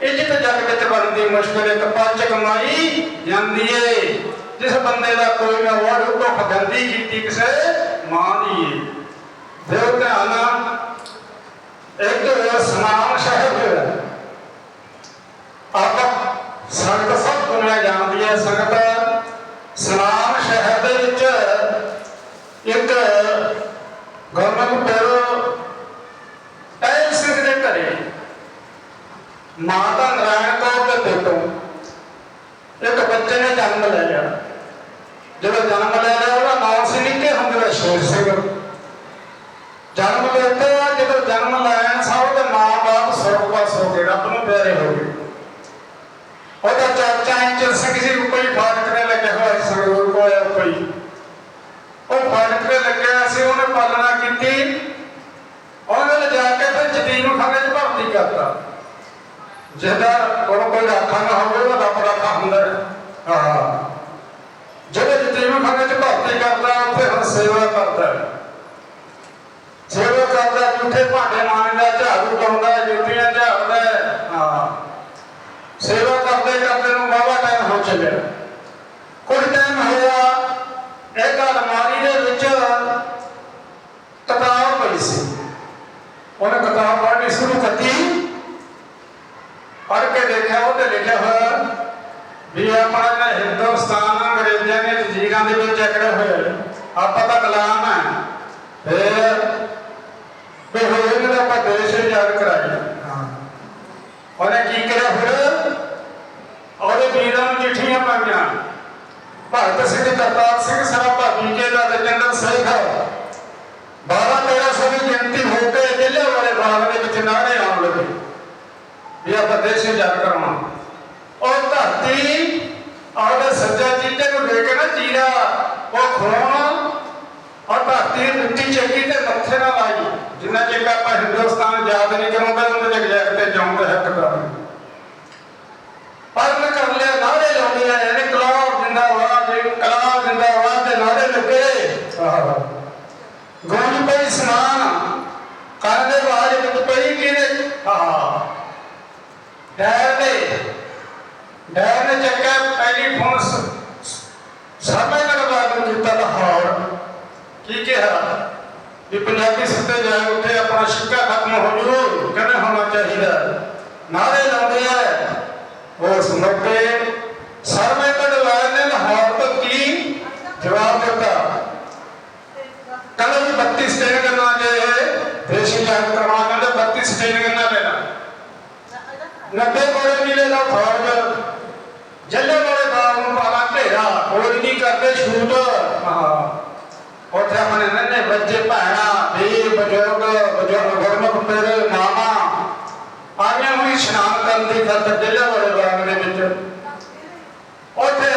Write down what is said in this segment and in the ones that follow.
ਇੱਜ਼ਤ ਜੱਗ ਵਿੱਚ ਬਣਦੀ ਮੁਸ਼ਕਲ ਇੱਕ ਪੰਜ ਕਮਾਈ ਜਾਂਦੀ ਏ। ਜਿਸ ਬੰਦੇ ਦਾ ਕੋਈ ਨਾ ਵੜ ਉਹ ਗੰਦੀ ਕੀਤੀ ਕਿਸੇ ਮਾਂ ਦੀ ਏ। ਦਿਓ ਧਿਆਨ ਇੱਕ ਸਨਾਮ ਸ਼ਹਿਰ ਆਪਾਂ ਸੰਗਤ ਸਭ ਦੁਨੀਆ ਜਾਣਦੀ ਹੈ ਸੰਗਤ ਸਨਾਮ ਸ਼ਹਿਰ ਦੇ ਵਿੱਚ ਇੱਕ ਗਵਰਨਮੈਂਟ ਪੈਰੋ ਐਲ ਸਿੰਘ ਦੇ ਘਰੇ ਮਾਤਾ ਨਾਰਾਇਣ ਕੌਰ ਦੇ ਬੇਟੋ ਇੱਕ ਬੱਚੇ ਨੇ ਜਨਮ ਲੈ ਲਿਆ ਜਦੋਂ ਜਨਮ ਲੈ ਲਿਆ ਉਹਦਾ ਨਾਮ ਸੀ ਨਿੱਕੇ ਹੁੰਦੇ ਸ਼ੇਰ ਸਿੰਘ ਜਨਮ ਲੈਤਾ ਜਦੋਂ ਜਨਮ ਲੈਣ ਸਭ ਦੇ ਮਾਂ-ਬਾਪ ਸੁਰਗਵਾਸ ਰੱਬ ਨੂੰ ਪਿਆਰੇ ਹੋ ਉਹਦਾ ਚਾਚਾ ਇੰਜਰ ਸਿੰਘ ਜੀ ਕੋਈ ਫਾਟਕ ਲੱਗਿਆ ਹੋਇਆ ਸੀ ਸੰਗਰੂਰ ਕੋਲ ਆ ਕੋਈ। ਉਹ ਫਾਟਕ ਲੱਗਿਆ ਸੀ, ਉਹਨੇ ਪਾਲਣਾ ਕੀਤੀ। ਉਹਨੇ ਜਾ ਕੇ ਫਿਰ ਜਤੀਨ ਖਾਨੇ 'ਚ ਭਰਤੀ ਕਰਤਾ। ਜਿਹਦਾ ਕੋਲ ਕੋਈ ਰਾਖਾ ਨਾ ਹੋਵੇ, ਉਹ ਰੱਬ ਰਾਖਾ ਹੁੰਦਾ ਹਾਂ। ਜਿਹੜੇ ਜਤੀਨ ਖਾਨੇ 'ਚ ਭਰਤੀ ਕਰਦਾ ਉੱਥੇ ਹੁਣ ਸੇਵਾ ਕਰਦਾ ਸੇਵਾ ਕਰਦਾ ਝੂਠੇ ਭਾਂਡੇ ਮਾਂਜਦਾ ਝਾੜੂ ਲਾਉਂਦਾ ਜੁੱਤੀਆਂ ਝਾੜਦਾ ਹਾਂ। ਸੇਵਾ ਕਰਦੇ ਕਰਦੇ ਨੂੰ ਬਾਬਾ ਟਾਈਮ ਹੋ ਚੱਲਿਆ। ਕੁਝ ਟਾਈਮ ਹੋਇਆ ਇੱਕ ਅਲਮਾਰੀ ਦੇ ਵਿੱਚ ਕਿਤਾਬ ਪਈ ਸੀ। ਉਹਨੇ ਕਿਤਾਬ ਪੜ੍ਹਨੀ ਸ਼ੁਰੂ ਕੀਤੀ। ਪੜ੍ਹ ਕੇ ਦੇਖਿਆ ਉਹਤੇ ਲਿਖਿਆ ਹੋਇਆ ਵੀ ਆਪਣਾ ਜਿਹੜਾ ਹਿੰਦੁਸਤਾਨ ਅੰਗਰੇਜ਼ਾਂ ਦੇ ਜਜ਼ੀਰਾਂ ਦੇ ਵਿੱਚ ਜਕੜੇ ਹੋਏ। ਆਪਾਂ ਤਾਂ ਗੁਲਾਮ ਹੈ ਫਿਰ ਤਾਂ ਆਪਾਂ ਦੇਸ਼ ਆਜ਼ਾਦ ਕਰਾਇਆ ਉਹਨੇ ਕੀ ਕਰਿਆ ਫਿਰ? ਉਹਦੇ ਵੀਰਾਂ ਨੂੰ ਚਿੱਠੀਆਂ ਪਾਈਆਂ। ਭਗਤ ਸਿੰਘ ਕਰਤਾਰ ਸਿੰਘ ਸਾਹਿਬ ਭਾਬੀ ਕੇ ਦਾ ਜਨਰਲ ਸਿੰਘ 12 1300 ਦੀ ਗਿਣਤੀ ਹੋ ਕੇ ਜ਼ਿਲ੍ਹੇ ਵਾਲੇ ਬਾਗ ਦੇ ਵਿੱਚ ਨਾਰੇ ਆਉਣ ਲੱਗੇ ਵੀ ਆਪਾਂ ਦੇਸ਼ ਆਜ਼ਾਦ ਕਰਾਉਣਾ ਉਹ ਧਰਤੀ ਉਹਦੇ ਸੱਜਾ ਚੀਤੇ ਨੂੰ ਦੇ ਕੇ ਨਾ ਜੀਰਾ ਉਹ ਖੋਣ ਔਰ ਧਰਤੀ ਮਿੱਟੀ ਚੱਕੀ ਤੇ ਮੱਥੇ ਨਾਲ ਲਾਈ। ਜਿੰਨਾ ਚਿਰ ਆਪਾਂ ਹਿੰਦੁਸਤਾਨ ਆਜ਼ਾਦ ਨਹੀਂ ਕਰਾਉਂਦੇ, ਉਹਨਾਂ ਦੇ ਜਗ ਤੇ ਜਾਉਂਦੇ ਹੱਕਦਾਰ ਪਰਨ ਕਰ ਲਿਆ ਨਾਰੇ ਲਾਉਂਦੇ ਆ ਇਨਕਲਾਬ ਜਿੰਦਾਬਾਦ ਇਨਕਲਾਬ ਜਿੰਦਾਬਾਦ ਦੇ ਨਾਰੇ ਲੱਗੇ। ਗੋਲ ਪਈ ਸਮਾਨ ਕਰਦੇ ਬਾਅਦ ਵਿੱਚ ਪਈ ਕਿਹਨੇ ਹਾਂ ਡੈਰ ਨੇ ਡੈਰ ਨੇ ਚੱਕਿਆ ਟੈਲੀਫੋਨ ਸਮੇਂ ਲਗਾ ਨੂੰ ਕੀਤਾ ਲਾਹੌਰ। ਕੀ ਕਿਹਾ? ਵੀ ਪੰਜਾਬੀ ਸਿੱਧੇ ਜਾਏ ਉੱਥੇ ਆਪਣਾ ਸਿੱਕਾ ਖਤਮ ਹੋ ਜੂ ਕਹਿੰਦੇ ਹੋਣਾ ਚਾਹੀਦਾ? ਨਾਰੇ ਲਾਉਂਦੇ ਆ। ਉਸ ਮੌਕੇ ਸਰਵੇ ਕਢਵਾਏ ਨੇ ਲਾਹੌਰ ਤੋਂ ਕੀ ਜਵਾਬ ਦਿੱਤਾ? ਕਹਿੰਦੇ ਵੀ 32 ਸਟੇਨ ਕਰਨਾ ਜੇ ਦੇਸ਼ੀ ਜਾਨ ਕਰਵਾ ਕਹਿੰਦੇ 32 ਸਟੇਨ ਕਰਨਾ ਲੈਣਾ 90 ਕੋੜੇ ਨਹੀਂ ਲੈਣਾ ਫੌਜ, ਜੱਲੇ ਵਾਲੇ ਬਾਗ ਨੂੰ ਪਾਲਾ ਢੇਰਾ ਕੋਈ ਨਹੀਂ ਕਰਦੇ ਸ਼ੂਟ ਹਾਂ। ਉੱਥੇ ਆਪਣੇ ਨੰਨੇ ਬੱਚੇ, ਭੈਣਾ, ਵੀਰ, ਬਜ਼ੁਰਗ ਬਜ਼ੁਰਗ, ਗੁਰਮੁਖ, ਮੇਰੇ ਮਾਮਾ, ਆਈਆਂ ਹੋਈ ਇਸ਼ਨਾਨ ਕਰਨ ਦੀ ਖਾਤਰ ਜ਼ਿਲ੍ਹੇ ਵਾਲੇ ਬਾਗ ਦੇ ਵਿੱਚ। ਉੱਥੇ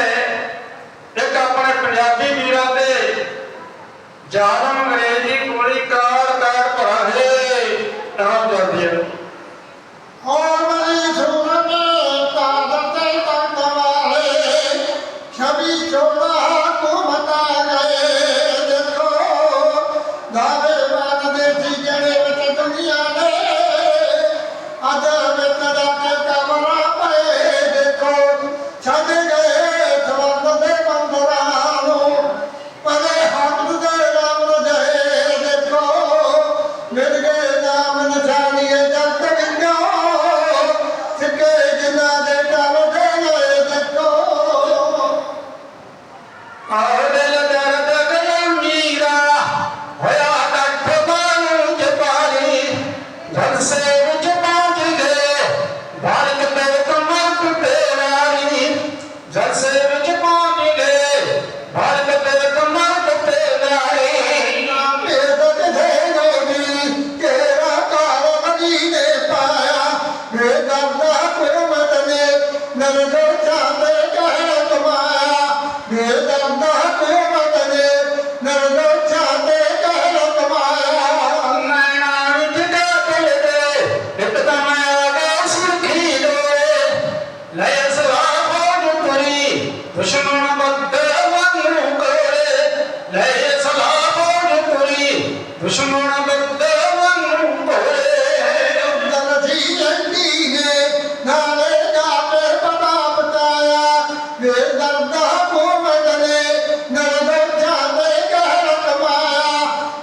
ਇੱਕ ਆਪਣੇ ਪੰਜਾਬੀ ਵੀਰਾਂ ਦੇ ਜ਼ਾਲਮ dá. Né?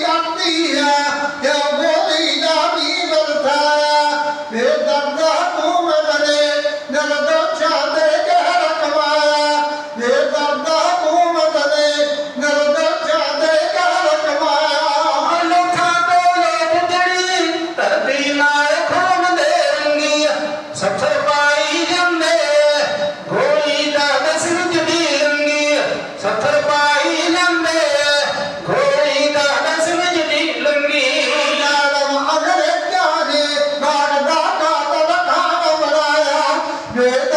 கட்டியா எவ்வளவு Yeah.